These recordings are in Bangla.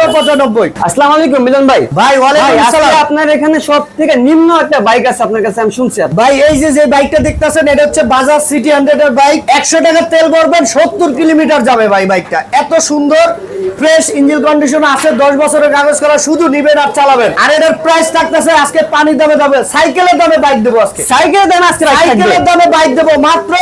দেখেন। পঁচানব্বই। আসসালামু আলাইকুম মিলন ভাই। ভাই ওয়ালাইকুম ভাই, আজকে আসসালাম। আপনার এখানে সব নিম্ন একটা বাইক আছে আপনার কাছে আমি শুনছি ভাই এই যে যে বাইকটা দেখতেছেন এটা হচ্ছে বাজাজ সিটি হান্ড্রেড এর বাইক একশো টাকা তেল ভরবেন সত্তর কিলোমিটার যাবে ভাই বাইকটা এত সুন্দর ফ্রেশ ইঞ্জিন কন্ডিশন আছে দশ বছরের কাগজ করা শুধু নিবেন আর চালাবেন। আর এটার প্রাইস থাকতেছে আজকে পানির দামে দামে সাইকেলের দামে বাইক দেবো আজকে। সাইকেল দেন আজকে সাইকেলের দামে বাইক দেবো মাত্র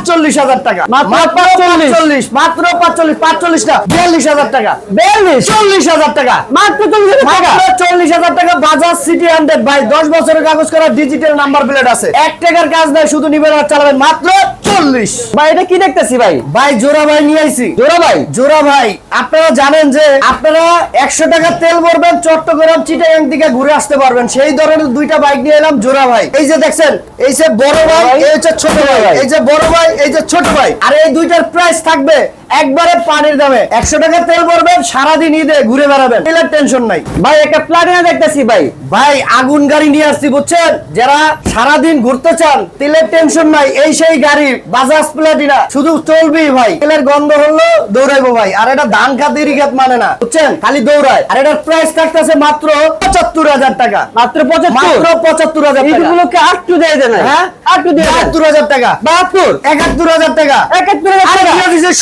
পাঁচচল্লিশ হাজার টাকা। মাত্র পাঁচচল্লিশ। মাত্র পাঁচচল্লিশ পাঁচচল্লিশ না বিয়াল্লিশ হাজার টাকা। বিয়াল্লিশ? চল্লিশ হাজার টাকা। মাত্র চল্লিশ হাজার টাকা? মাত্র চল্লিশ হাজার টাকা বাজাজ সিটি হান্ড্রেড। ভাই দশ বছরের কাগজ করা ডিজিটাল নাম্বার প্লেট আছে। এক টাকার কাজ নাই শুধু নিবেন আর চালাবেন। মাত্র চল্লিশ। ভাই এটা কি দেখতেছি ভাই? ভাই জোড়া ভাই নিয়ে আইছি। জোড়া ভাই? জোড়া ভাই আপনারা জানেন যে আপনারা একশো টাকা তেল ভরবেন চট্টগ্রাম চিটাগাং থেকে ঘুরে আসতে পারবেন। সেই ধরনের দুইটা বাইক নিয়ে এলাম জোড়া ভাই। এই যে দেখছেন এই যে বড় ভাই এই হচ্ছে ছোট ভাই। এই যে বড় ভাই এই যে ছোট ভাই আর এই দুইটার প্রাইস থাকবে। একবারে পানির দামে। একশো টাকা তেল ভরবেন সারাদিন ঈদে ঘুরে বেড়াবেন। তেলের টেনশন নাই। ভাই একটা প্লাটিনা দেখতেছি ভাই। ভাই আগুন গাড়ি নিয়ে আসছি বুঝছেন? যারা সারাদিন ঘুরতে চান তেলের টেনশন নাই। এই সেই গাড়ি বাজাজ প্লাটিনা শুধু চলবেই ভাই। তেলের গন্ধ হলো দৌড়াইবো ভাই। আর এটা ধান খাত দেরি মানে না বুঝছেন? খালি দৌড়ায়। আর এটার প্রাইস থাকতেছে মাত্র পঁচাত্তর হাজার টাকা। মাত্র পঁচাত্তর? মাত্র পঁচাত্তর হাজার টাকা। এইগুলোকে আটটু দিয়ে দেন হ্যাঁ? আটটু দিয়ে বাহাত্তর হাজার টাকা। বাহাত্তর? একাত্তর হাজার টাকা। একাত্তর হাজার টাকা?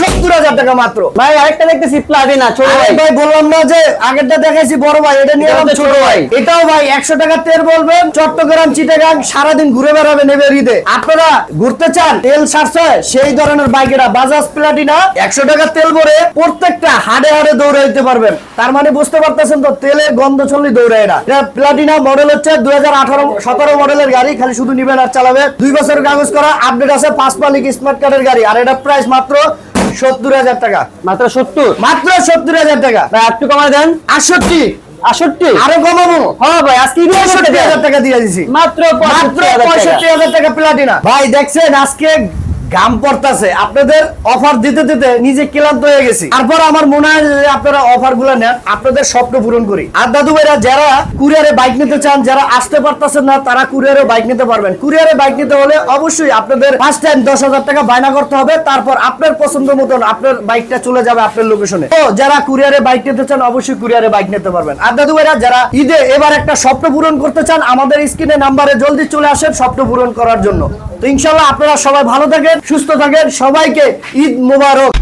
সত্তর হাজার টাকা মাত্র। ভাই আরেকটা দেখতেছি প্লাটিনা ছোট ভাই। ভাই বললাম না যে আগেরটা দেখাইছি বড় ভাই এটা নিয়ে এলাম ছোট ছোট ভাই। ভাই। এটাও ভাই একশো টাকা তেল বলবেন চট্টগ্রাম চিটাগাং সারাদিন ঘুরে বেড়াবেন এবার ঈদে আপনারা ঘুরতে চান তেল সাশ্রয় সেই ধরনের বাইক এটা বাজাজ প্লাটিনা একশো টাকা তেল ভরে প্রত্যেকটা হাড়ে হাড়ে দৌড়ে দিতে পারবেন। তার মানে বুঝতে পারতেছেন তো তেলের গন্ধ চললে দৌড়ায় না। এটা প্লাটিনা মডেল হচ্ছে দুই হাজার আঠারো সতেরো মডেলের গাড়ি খালি শুধু নিবেন আর চালাবে। দুই বছর কাগজ করা আপডেট আছে পাঁচ মালিক স্মার্ট কার্ডের গাড়ি। আর এটা প্রাইস মাত্র সত্তর হাজার টাকা। মাত্র সত্তর? মাত্র সত্তর হাজার টাকা। ভাই একটু কমায় দেন। আটষট্টি। আষট্টি আরও কমাবো। হ্যাঁ ভাই আজকে। হাজার টাকা দিয়ে দিছি। মাত্র মাত্র পঁয়ষট্টি হাজার টাকা। প্লাটিনা ভাই দেখছেন আজকে গাম পড়তাছে, আপনাদের অফার দিতে দিতে নিজে ক্লান্ত হয়ে গেছি। তারপর আমার মনে হয় যে আপনারা অফারগুলো নেন, আপনাদের স্বপ্ন পূরণ করি। আর দাদু ভাইরা, যারা কুরিয়ারে বাইক নিতে চান, যারা আসতে পারতেছেন না, তারা কুরিয়ারে বাইক নিতে পারবেন। কুরিয়ারে বাইক নিতে হলে অবশ্যই আপনাদের ফার্স্ট টাইম দশ হাজার টাকা বায়না করতে হবে, তারপর আপনার পছন্দ মতন আপনার বাইকটা চলে যাবে আপনার লোকেশনে তো যারা কুরিয়ারে বাইক নিতে চান, অবশ্যই কুরিয়ারে বাইক নিতে পারবেন। আর দাদু ভাইরা, যারা ঈদে এবার একটা স্বপ্ন পূরণ করতে চান, আমাদের স্ক্রিনে নাম্বারে জলদি চলে আসেন স্বপ্ন পূরণ করার জন্য। তো ইনশাল্লাহ আপনারা সবাই ভালো থাকেন সুস্থ থাকেন। সবাইকে ঈদ মুবারক।